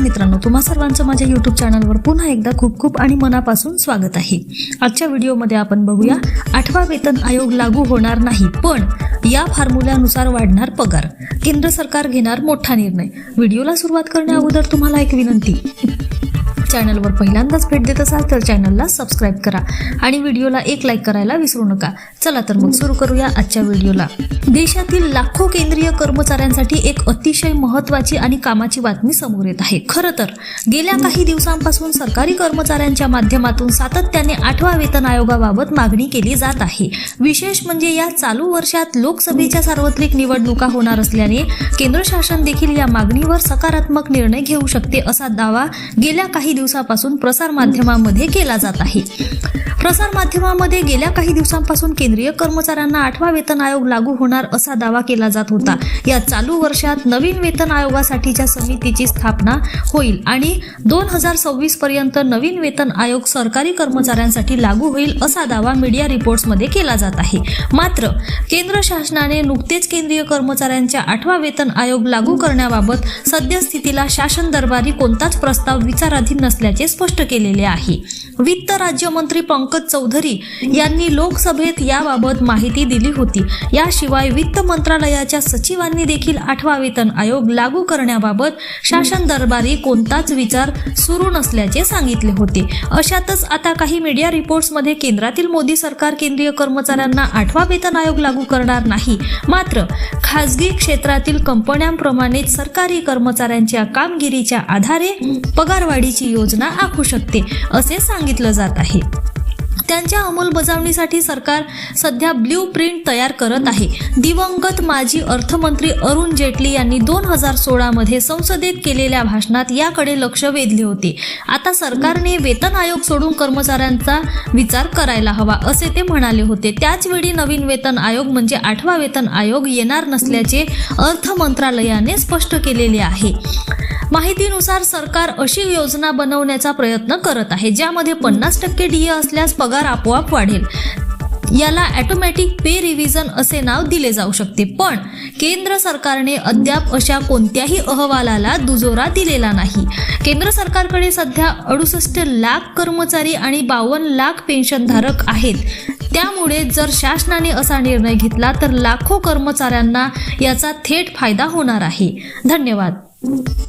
मित्रांनो तुम्हा सर्वांचं माझ्या युट्यूब चॅनलवर पुन्हा एकदा खूप खूप आणि मनापासून स्वागत आहे. आजच्या व्हिडिओमध्ये आपण बघूया आठवा वेतन आयोग लागू होणार नाही पण या फॉर्म्युल्यानुसार वाढणार पगार. केंद्र सरकार घेणार मोठा निर्णय. व्हिडिओला सुरुवात करण्या अगोदर तुम्हाला एक विनंती. चॅनलवर पहिल्यांदाच भेट देत असाल तर चॅनलला सबस्क्राईब करा आणि व्हिडिओला एक लाईक करायला विसरू नका. चला तर मग सुरू करूया आजच्या व्हिडिओला. देशातील लाखो केंद्रीय कर्मचाऱ्यांसाठी एक अतिशय महत्वाची आणि कामाची बातमी समोर येत आहे. खरं तर गेल्या काही दिवसांपासून सरकारी कर्मचाऱ्यांच्या माध्यमातून सातत्याने आठवा वेतन आयोगाबाबत मागणी केली जात आहे. विशेष म्हणजे या चालू वर्षात लोकसभेच्या सार्वत्रिक निवडणुका होणार असल्याने केंद्र शासन देखील या मागणीवर सकारात्मक निर्णय घेऊ शकते असा दावा गेल्या काही दिवसापासून प्रसारमाध्यमामध्ये केला जात आहे. प्रसारमाध्यमामध्ये गेल्या काही दिवसांपासून केंद्रीय कर्मचाऱ्यांना आठवा वेतन आयोग लागू होणार असा दावा केला जात होता. या चालू वर्षात नवीन वेतन आयोगासाठीच्या समितीची स्थापना होईल आणि दोन हजार सव्वीस पर्यंत नवीन वेतन आयोग सरकारी कर्मचाऱ्यांसाठी लागू होईल असा दावा मीडिया रिपोर्ट्समध्ये केला जात आहे. मात्र केंद्र शासनाने नुकतेच केंद्रीय कर्मचाऱ्यांच्या आठवा वेतन आयोग लागू करण्याबाबत सद्यस्थितीला शासन दरबारी कोणताच प्रस्ताव विचाराधीन नसल्याचे स्पष्ट केलेले आहे. वित्त राज्यमंत्री पंकज चौधरी यांनी लोकसभेत याबाबत माहिती दिली होती. याशिवाय वित्त मंत्रालयाच्या सचिवांनी देखील आठवा वेतन आयोग लागू करण्याबाबत शासन दरबारी कोणताच विचार सुरू नसल्याचे सांगितले होते. अशातच आता काही मीडिया रिपोर्ट्समध्ये केंद्रातील मोदी सरकार केंद्रीय कर्मचाऱ्यांना आठवा वेतन आयोग लागू करणार नाही. मात्र खासगी क्षेत्रातील कंपन्यांप्रमाणेच सरकारी कर्मचाऱ्यांच्या कामगिरीच्या आधारे पगारवाढीची योजना आखू शकते असे सांगितलं जात आहे. त्यांच्या अंमलबजावणीसाठी सरकार सध्या ब्ल्यू प्रिंट तयार करत आहे. दिवंगत माजी अर्थमंत्री अरुण जेटली यांनी दोन हजार सोळामध्ये संसदेत केलेल्या भाषणात याकडे लक्ष वेधले होते. आता सरकारने वेतन आयोग सोडून कर्मचाऱ्यांचा विचार करायला हवा असे ते म्हणाले होते. त्याचवेळी नवीन वेतन आयोग म्हणजे आठवा वेतन आयोग येणार नसल्याचे अर्थ मंत्रालयाने स्पष्ट केलेले आहे. माहितीनुसार सरकार अशी योजना बनवण्याचा प्रयत्न करत आहे ज्यामध्ये पन्नास टक्के डीए असल्यास पगार आपोआप वाढेल. याला ॲटोमॅटिक पे रिव्हिजन असे नाव दिले जाऊ शकते. पण केंद्र सरकारने अद्याप अशा कोणत्याही अहवालाला दुजोरा दिलेला नाही. केंद्र सरकारकडे सध्या अडुसष्ट लाख कर्मचारी आणि बावन्न लाख पेन्शनधारक आहेत. त्यामुळे जर शासनाने असा निर्णय घेतला तर लाखो कर्मचाऱ्यांना याचा थेट फायदा होणार आहे. धन्यवाद.